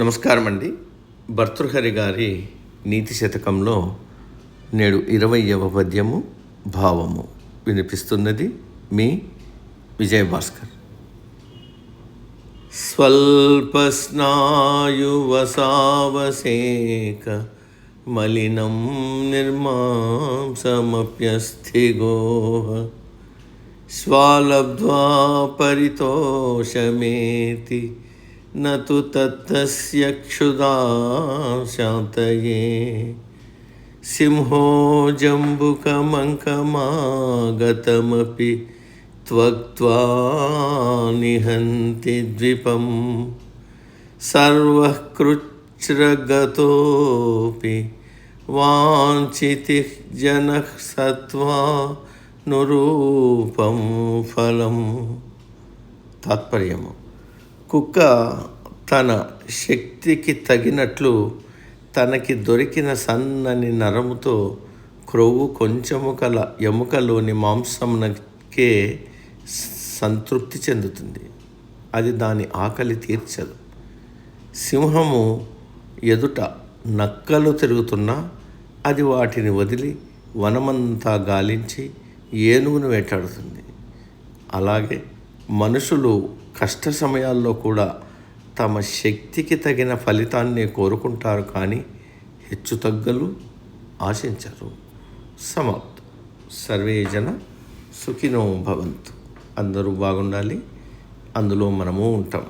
నమస్కారం అండి భర్తృహరి గారి నీతి శతకంలో నేడు ఇరవయవ పద్యము భావము వినిపిస్తున్నది మీ విజయభాస్కర్. స్వల్పస్నాయువసావసేక మలినం నిర్మాంసమప్యస్థిగోహ స్వాలబ్ధ్వా పరితోషమేతి నతు తత్తస్య క్షుదా శాంతయే సింహో జంబుకమంకమాగతమపి త్వక్త్వా నిహంతి ద్విపం సర్వః కృచ్ఛ్రగతోపి వాంఛితి జనః సత్వా నురూపం ఫలం తాత్పర్యము కుక్క తన శక్తికి తగినట్లు తనకి దొరికిన సన్నని నరముతో క్రొవ్వు కొంచెము కల ఎముకలోని మాంసమునకే సంతృప్తి చెందుతుంది. అది దాని ఆకలి తీర్చదు. సింహము ఎదుట నక్కలు తిరుగుతున్నా అది వాటిని వదిలి వనమంతా గాలించి ఏనుగును వేటాడుతుంది. అలాగే మనుషులు కష్ట సమయాల్లో కూడా తమ శక్తికి తగిన ఫలితాన్ని కోరుకుంటారు కానీ హెచ్చుతగ్గలు ఆశించరు. సమాప్తం. సర్వే జన సుఖినో భవంతు. అందరూ బాగుండాలి. అందులో మనము ఉంటాం.